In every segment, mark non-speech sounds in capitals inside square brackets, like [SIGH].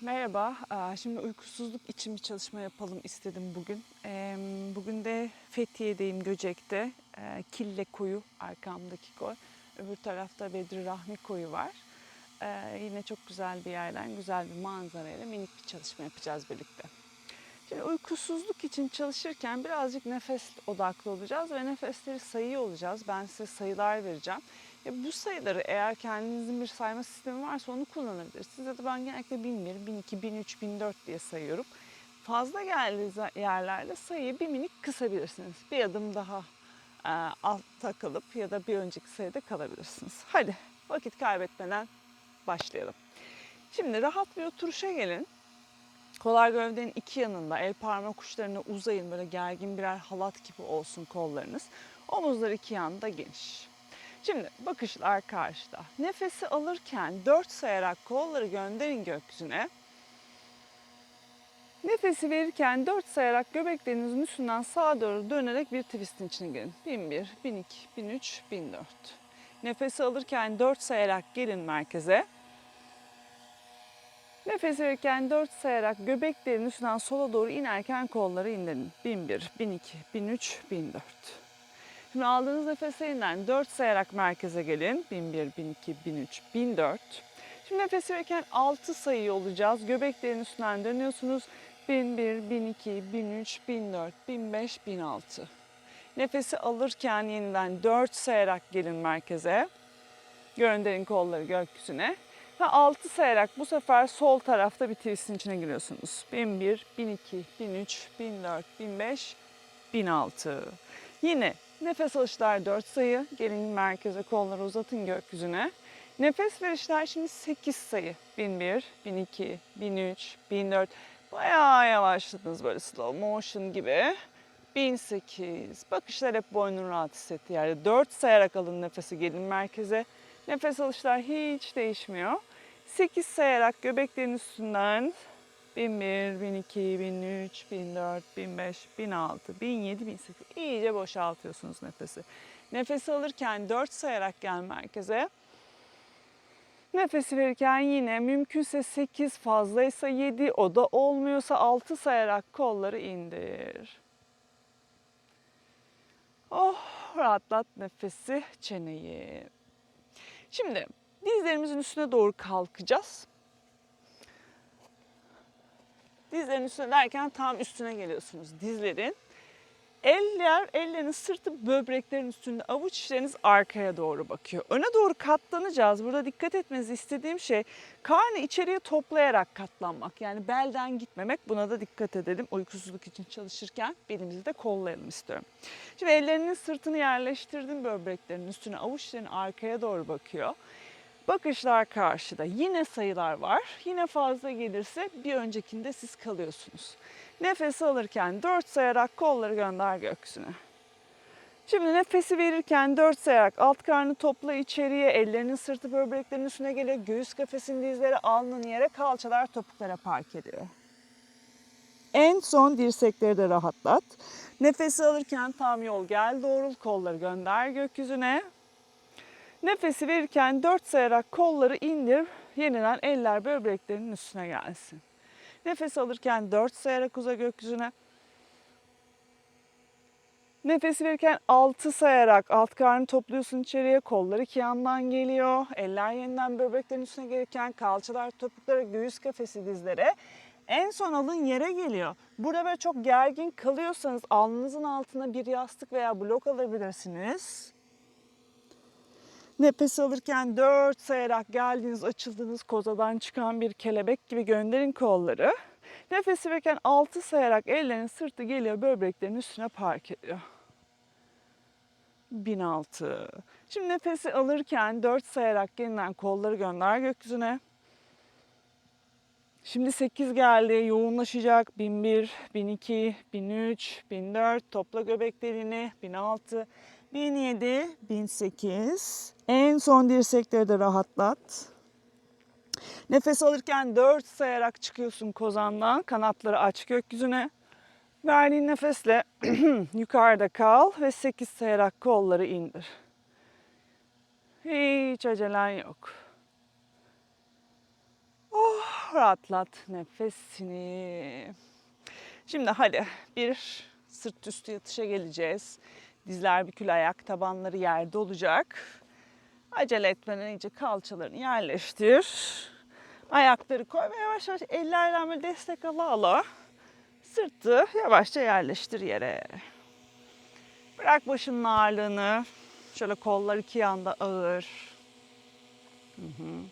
Merhaba, şimdi uykusuzluk için bir çalışma yapalım istedim bugün. Bugün de Fethiye'deyim, Göcek'te. Ee, Kille Koyu, arkamdaki koy. Öbür tarafta Bedri Rahmi Koyu var. Ee, Yine çok güzel bir yerden, güzel bir manzarayla minik bir çalışma yapacağız birlikte. Şimdi uykusuzluk için çalışırken birazcık nefes odaklı olacağız ve nefesleri sayıyor olacağız. Ben size sayılar vereceğim. E bu sayıları eğer kendinizin bir sayma sistemi varsa onu kullanabilirsiniz. Ya da ben genellikle 1001, 1002, 1003, 1004 diye sayıyorum. Fazla geldiği yerlerde sayıyı bir minik kısabilirsiniz. Bir adım daha e, altta kalıp ya da bir önceki sayıda kalabilirsiniz. Hadi vakit kaybetmeden başlayalım. Şimdi rahat bir oturuşa gelin. Kollar gövdenin iki yanında el parmak uçlarına uzayın böyle gergin birer halat gibi olsun kollarınız. Omuzlar iki yanda geniş. Şimdi bakışlar karşıda. Nefesi alırken dört sayarak kolları gönderin gökyüzüne. Nefesi verirken dört sayarak göbeklerinizin üstünden sağa doğru dönerek bir twistin içine girin. 1001, 1002, 1003, 1004. Nefesi alırken dört sayarak gelin merkeze. Nefes verirken 4 sayarak göbeklerin üstünden sola doğru inerken kolları indirin. 1001, 1002, 1003, 1004. Şimdi aldığınız nefese inen 4 sayarak merkeze gelin. 1001, 1002, 1003, 1004. Şimdi nefes verirken 6 sayı olacağız. Göbeklerin üstünden dönüyorsunuz. 1001, 1002, 1003, 1004, 1005, 1006. Nefesi alırken yeniden 4 sayarak gelin merkeze. Gönderin kolları gökyüzüne. Ve 6 sayarak bu sefer sol tarafta bir twistin içine giriyorsunuz. 1001, 1002, 1003, 1004, 1005, 1006. Yine nefes alışlar 4 sayı. Gelin merkeze kolları uzatın gökyüzüne. Nefes verişler şimdi 8 sayı. 1001, 1002, 1003, 1004. Bayağı yavaşladınız böyle slow motion gibi. 1008. Bakışlar hep boynun rahat hissettiği yerde. 4 sayarak alın nefesi gelin merkeze. Nefes alışlar hiç değişmiyor. 8 sayarak göbeklerin üstünden 1001, 1002, 1003, 1004, 1005, 1006, 1007, 1008 iyice boşaltıyorsunuz nefesi. Nefesi alırken 4 sayarak gel merkeze. Nefesi verirken yine mümkünse 8 fazlaysa 7 o da olmuyorsa 6 sayarak kolları indir. Oh rahatlat nefesi çeneyi. Şimdi dizlerimizin üstüne doğru kalkacağız. Dizlerin üstüne derken tam üstüne geliyorsunuz dizlerin. Eller, ellerin sırtı böbreklerin üstünde, avuç içleriniz arkaya doğru bakıyor. Öne doğru katlanacağız. Burada dikkat etmenizi istediğim şey karnı içeriye toplayarak katlanmak. Yani belden gitmemek. Buna da dikkat edelim. Uykusuzluk için çalışırken belimizi de kollayalım istiyorum. Şimdi ellerinin sırtını yerleştirdim böbreklerin üstüne. Avuçların arkaya doğru bakıyor. Bakışlar karşıda. Yine sayılar var. Yine fazla gelirse bir öncekinde siz kalıyorsunuz. Nefes alırken 4 sayarak kolları gönder gökyüzüne. Şimdi nefesi verirken 4 sayarak alt karnı topla içeriye, ellerinin sırtı böbreklerin üstüne geliyor. Göğüs kafesinin dizleri alnın yere, kalçalar topuklara park ediyor. En son dirsekleri de rahatlat. Nefesi alırken tam yol gel doğrul kolları gönder gökyüzüne. Nefesi verirken 4 sayarak kolları indir. Yeniden eller böbreklerinin üstüne gelsin. Nefes alırken 4 sayarak uza gökyüzüne. Nefes verirken 6 sayarak alt karnı topluyorsun içeriye. Kollar iki yandan geliyor. Eller yeniden böbreklerin üstüne gelirken kalçalar topuklara, göğüs kafesi dizlere. En son alın yere geliyor. Burada böyle çok gergin kalıyorsanız alnınızın altına bir yastık veya blok alabilirsiniz. Nefes alırken dört sayarak geldiğiniz, açıldığınız kozadan çıkan bir kelebek gibi gönderin kolları. Nefes verirken altı sayarak ellerin sırtı geliyor böbreklerin üstüne park ediyor. 1006. Şimdi nefesi alırken dört sayarak yeniden kolları gönder gökyüzüne. Şimdi 8 geldi. Yoğunlaşacak. 1001, 1002, 1003, 1004. Topla göbek deliğini. 1006, 1007, 1008. En son dirsekleri de rahatlat. Nefes alırken 4 sayarak çıkıyorsun kozandan. Kanatları aç gökyüzüne. Verdiğin nefesle [CLEARS THROAT] yukarıda kal ve 8 sayarak kolları indir. Hiç acelen yok. Oh, rahatlat nefesini. Şimdi hadi bir sırt üstü yatışa geleceğiz. Dizler bükül ayak, tabanları yerde olacak. Acele etmeden iyice kalçalarını yerleştir. Ayakları koy ve yavaş yavaş ellerden böyle destek ala ala. Sırtı yavaşça yerleştir yere. Bırak başının ağırlığını. Şöyle kollar iki yanda ağır. Hı hı.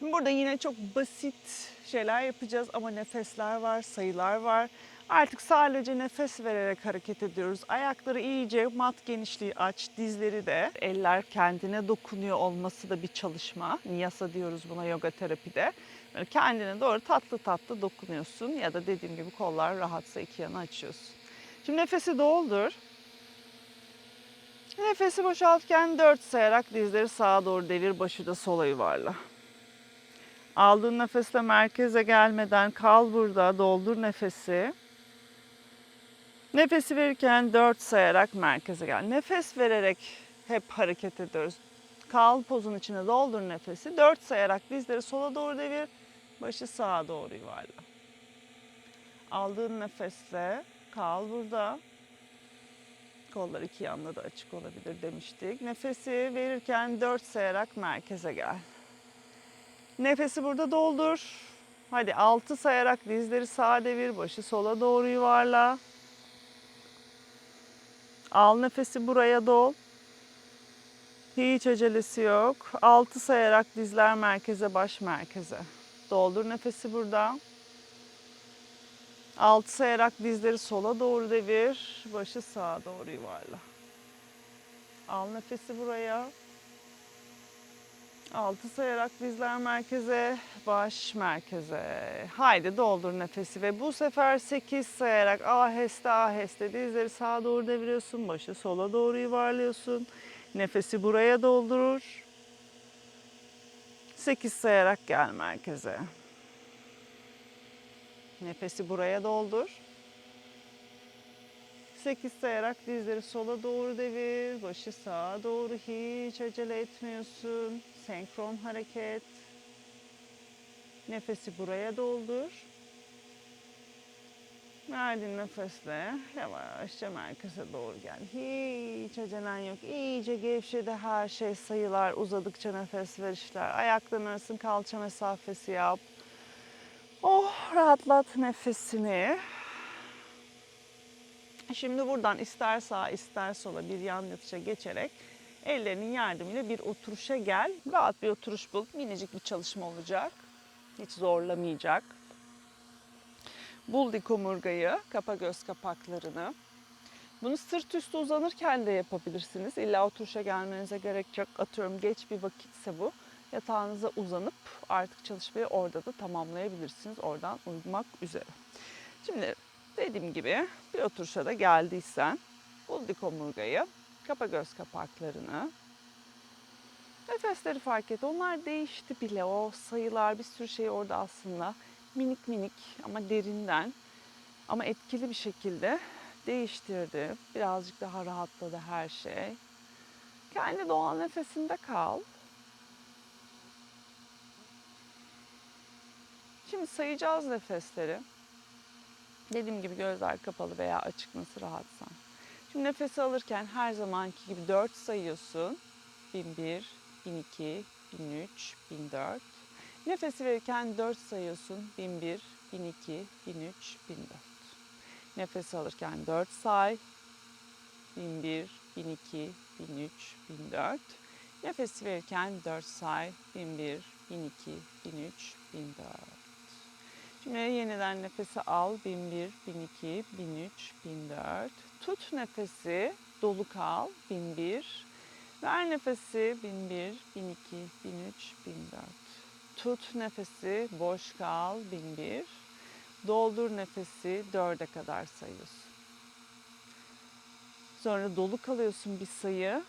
Burada yine çok basit şeyler yapacağız ama nefesler var, sayılar var. Artık sadece nefes vererek hareket ediyoruz. Ayakları iyice mat genişliği aç, dizleri de. Eller kendine dokunuyor olması da bir çalışma. Niyasa diyoruz buna yoga terapide. Böyle kendine doğru tatlı tatlı dokunuyorsun ya da dediğim gibi kollar rahatsa iki yana açıyorsun. Şimdi nefesi doldur. Nefesi boşaltırken dört sayarak dizleri sağa doğru devir, başı da sola yuvarla. Aldığın nefesle merkeze gelmeden kal burada, doldur nefesi. Nefesi verirken dört sayarak merkeze gel. Nefes vererek hep hareket ediyoruz. Kal pozun içine doldur nefesi. Dört sayarak dizleri sola doğru devir, başı sağa doğru yuvarla. Aldığın nefesle kal burada. Kollar iki yanda da açık olabilir demiştik. Nefesi verirken dört sayarak merkeze gel. Nefesi burada doldur. Hadi 6 sayarak dizleri sağa devir, başı sola doğru yuvarla. Al nefesi buraya dol. Hiç acelesi yok. 6 sayarak dizler merkeze, baş merkeze. Doldur nefesi burada. 6 sayarak dizleri sola doğru devir, başı sağa doğru yuvarla. Al nefesi buraya. 6 sayarak dizler merkeze, baş merkeze. Haydi doldur nefesi ve bu sefer 8 sayarak aheste aheste dizleri sağa doğru deviriyorsun, başı sola doğru yuvarlıyorsun. Nefesi buraya doldurur. 8 sayarak gel merkeze. Nefesi buraya doldur. 8 sayarak dizleri sola doğru devir, başı sağa doğru hiç acele etmiyorsun. Senkron hareket. Nefesi buraya doldur. Verdiğin nefesle yavaşça merkeze doğru gel. Hiç acelen yok. İyice gevşedi her şey sayılar. Uzadıkça nefes verişler. Ayakların arasın kalça mesafesi yap. Oh rahatlat nefesini. Şimdi buradan ister sağa ister sola bir yan yatışa geçerek ellerinin yardımıyla bir oturuşa gel. Rahat bir oturuş bul. Minicik bir çalışma olacak. Hiç zorlamayacak. Bul dik omurgayı, kapa göz kapaklarını. Bunu sırt üstü uzanırken de yapabilirsiniz. İlla oturuşa gelmenize gerek yok. Atıyorum geç bir vakitse bu. Yatağınıza uzanıp artık çalışmayı orada da tamamlayabilirsiniz. Oradan uyumak üzere. Şimdi dediğim gibi bir oturuşa da geldiysen bul dik omurgayı, kapa göz kapaklarını. Nefesleri fark et. Onlar değişti bile. O sayılar bir sürü şey orada aslında minik minik ama derinden ama etkili bir şekilde değiştirdi. Birazcık daha rahatladı her şey. Kendi doğal nefesinde kal. Şimdi sayacağız nefesleri. Dediğim gibi gözler kapalı veya açık nasıl rahatsan. Nefesi alırken her zamanki gibi 4 sayıyorsun. 1001, 1002, 1003, 1004. Nefesi verirken 4 sayıyorsun. 1001, 1002, 1003, 1004. Nefes alırken 4 say. 1001, 1002, 1003, 1004. Nefes verirken 4 say. 1001, 1002, 1003, 1004. Şimdi yeniden nefesi al. 1001, 1002, 1003, 1004. Tut nefesi. Dolu kal. 1001. Ver nefesi. 1001, 1002, 1003, 1004. Tut nefesi. Boş kal. 1001. Doldur nefesi. 4'e kadar sayıyorsun. Sonra dolu kalıyorsun bir sayı.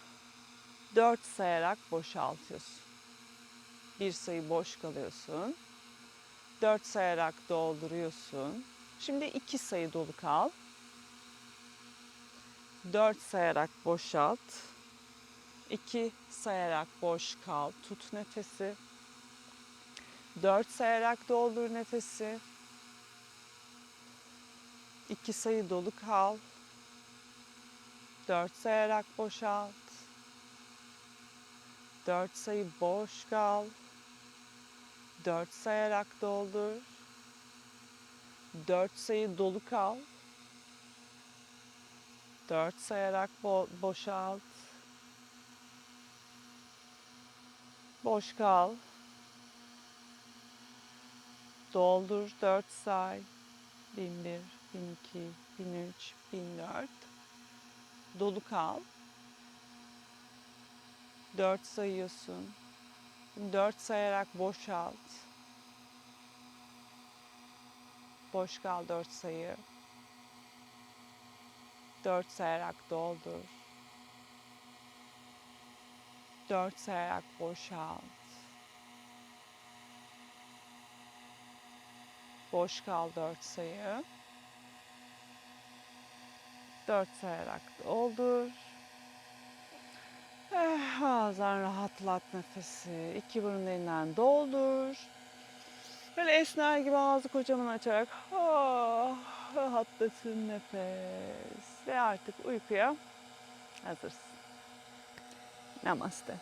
4 sayarak boşaltıyorsun. Bir sayı boş kalıyorsun. 4 sayarak dolduruyorsun. Şimdi 2 sayı dolu kal. 4 sayarak boşalt. 2 sayarak boş kal. Tut nefesi. Dört sayarak doldur nefesi. İki sayı dolu kal. Dört sayarak boşalt. Dört sayı boş kal. Dört sayarak doldur. Dört sayı dolu kal. Dört sayarak bo- boşalt. Boş kal. Doldur dört say. Bin bir, bin iki, bin üç, bin dört. Dolu kal. Dört sayıyorsun. Dört sayarak boşalt. Boş kal dört sayı. Dört sayarak doldur. Dört sayarak boşalt. Boş kal dört sayı. Dört sayarak doldur. Eh, ağızdan rahatlat nefesi. İki burun derinden doldur. Böyle esner gibi ağzı kocaman açarak ah, rahatlasın nefes. Ve artık uykuya hazırsın. Namaste.